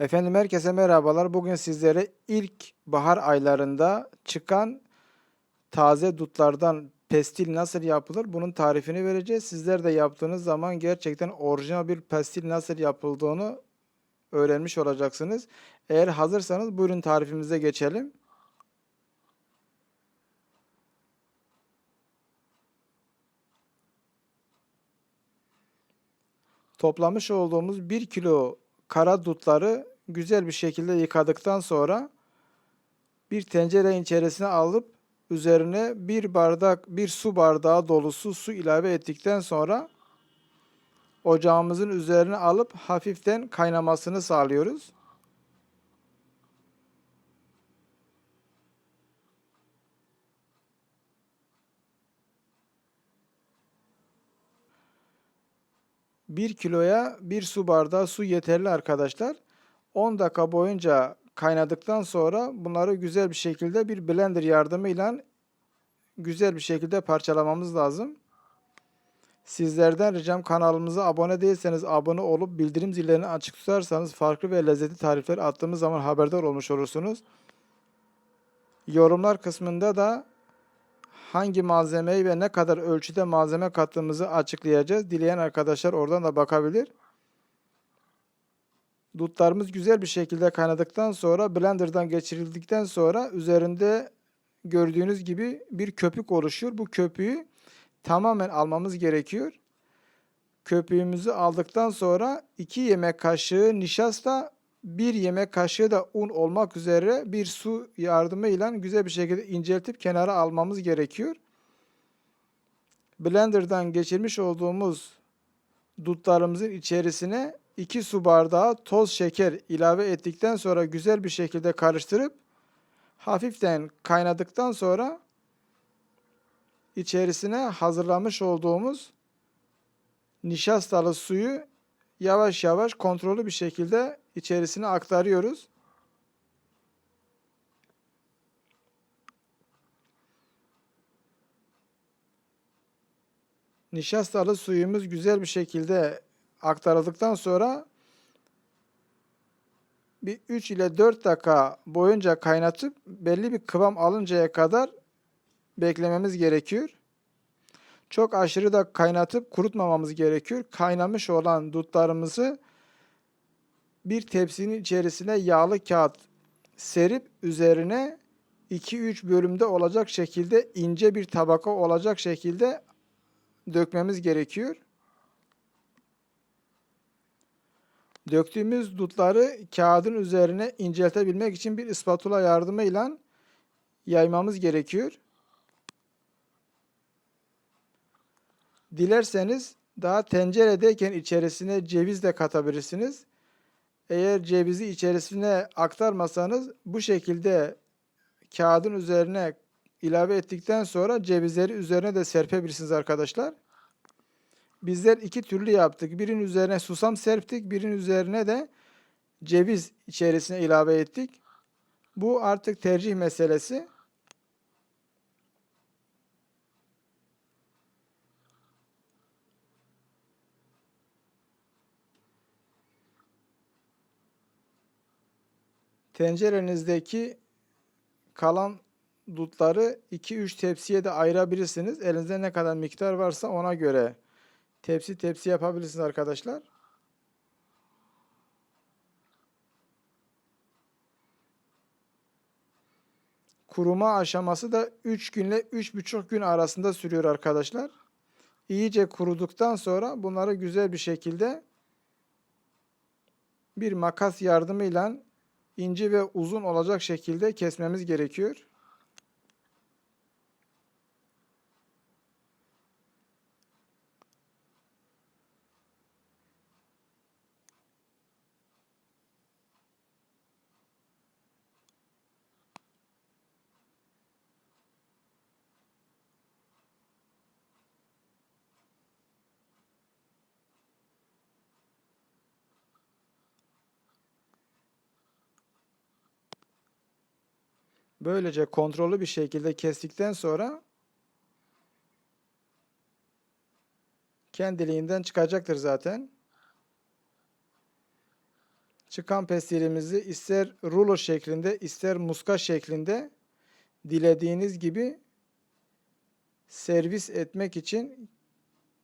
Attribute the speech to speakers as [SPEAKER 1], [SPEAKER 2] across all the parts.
[SPEAKER 1] Efendim herkese merhabalar. Bugün sizlere ilk bahar aylarında çıkan taze dutlardan pestil nasıl yapılır bunun tarifini vereceğiz. Sizler de yaptığınız zaman gerçekten orijinal bir pestil nasıl yapıldığını öğrenmiş olacaksınız. Eğer hazırsanız buyurun tarifimize geçelim. Toplamış olduğumuz 1 kilo kara dutları güzel bir şekilde yıkadıktan sonra bir tencere içerisine alıp üzerine bir bardak bir su bardağı dolusu su ilave ettikten sonra ocağımızın üzerine alıp hafiften kaynamasını sağlıyoruz. Bir kiloya bir su bardağı su yeterli arkadaşlar. 10 dakika boyunca kaynadıktan sonra bunları güzel bir şekilde bir blender yardımıyla güzel bir şekilde parçalamamız lazım. Sizlerden ricam kanalımıza abone değilseniz abone olup bildirim zillerini açık tutarsanız farklı ve lezzetli tarifler attığımız zaman haberdar olmuş olursunuz. Yorumlar kısmında da hangi malzemeyi ve ne kadar ölçüde malzeme kattığımızı açıklayacağız. Dileyen arkadaşlar oradan da bakabilir. Dutlarımız güzel bir şekilde kaynadıktan sonra blenderdan geçirildikten sonra üzerinde gördüğünüz gibi bir köpük oluşuyor. Bu köpüğü tamamen almamız gerekiyor. Köpüğümüzü aldıktan sonra 2 yemek kaşığı nişasta, 1 yemek kaşığı da un olmak üzere bir su yardımıyla güzel bir şekilde inceltip kenara almamız gerekiyor. Blenderdan geçirmiş olduğumuz dutlarımızın içerisine 2 su bardağı toz şeker ilave ettikten sonra güzel bir şekilde karıştırıp hafiften kaynadıktan sonra içerisine hazırlamış olduğumuz nişastalı suyu yavaş yavaş kontrollü bir şekilde içerisine aktarıyoruz. Nişastalı suyumuz güzel bir şekilde aktarıldıktan sonra bir 3 ile 4 dakika boyunca kaynatıp belli bir kıvam alıncaya kadar beklememiz gerekiyor. Çok aşırı da kaynatıp kurutmamamız gerekiyor. Kaynamış olan dutlarımızı bir tepsinin içerisine yağlı kağıt serip üzerine 2-3 bölümde olacak şekilde ince bir tabaka olacak şekilde dökmemiz gerekiyor. Döktüğümüz dutları kağıdın üzerine inceltebilmek için bir spatula yardımıyla yaymamız gerekiyor. Dilerseniz daha tenceredeyken içerisine ceviz de katabilirsiniz. Eğer cevizi içerisine aktarmasanız bu şekilde kağıdın üzerine ilave ettikten sonra cevizleri üzerine de serpebilirsiniz arkadaşlar. Bizler iki türlü yaptık. Birinin üzerine susam serptik, birinin üzerine de ceviz içerisine ilave ettik. Bu artık tercih meselesi. Tencerenizdeki kalan dutları 2-3 tepsiye de ayırabilirsiniz. Elinizde ne kadar miktar varsa ona göre tepsi tepsi yapabilirsiniz arkadaşlar. Kuruma aşaması da 3 günle 3,5 gün arasında sürüyor arkadaşlar. İyice kuruduktan sonra bunları güzel bir şekilde bir makas yardımıyla ince ve uzun olacak şekilde kesmemiz gerekiyor. Böylece kontrollü bir şekilde kestikten sonra kendiliğinden çıkacaktır zaten. Çıkan pestilimizi ister rulo şeklinde ister muska şeklinde dilediğiniz gibi servis etmek için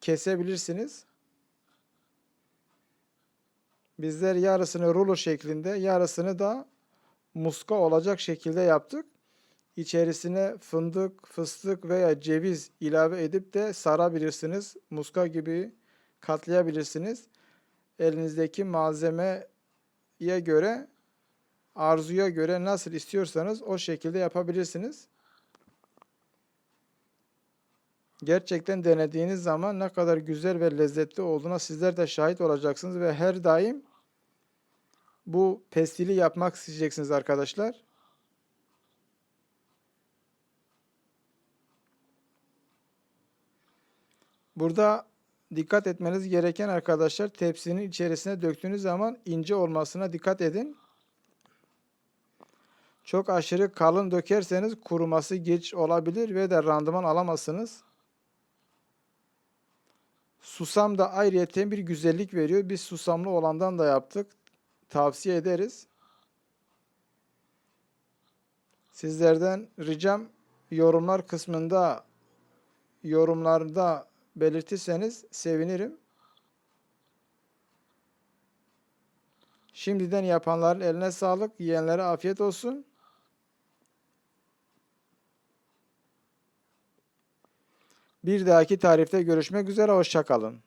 [SPEAKER 1] kesebilirsiniz. Bizler yarısını rulo şeklinde, yarısını da muska olacak şekilde yaptık. İçerisine fındık, fıstık veya ceviz ilave edip de sarabilirsiniz. Muska gibi katlayabilirsiniz. Elinizdeki malzemeye göre, arzuya göre nasıl istiyorsanız o şekilde yapabilirsiniz. Gerçekten denediğiniz zaman ne kadar güzel ve lezzetli olduğuna sizler de şahit olacaksınız ve her daim bu pestili yapmak isteyeceksiniz arkadaşlar. Burada dikkat etmeniz gereken arkadaşlar tepsinin içerisine döktüğünüz zaman ince olmasına dikkat edin. Çok aşırı kalın dökerseniz kuruması geç olabilir ve de randıman alamazsınız. Susam da ayrıyeten bir güzellik veriyor. Biz susamlı olandan da yaptık. Tavsiye ederiz. Sizlerden ricam yorumlar kısmında yorumlarda belirtirseniz sevinirim. Şimdiden yapanların eline sağlık, yiyenlere afiyet olsun. Bir dahaki tarifte görüşmek üzere, hoşça kalın.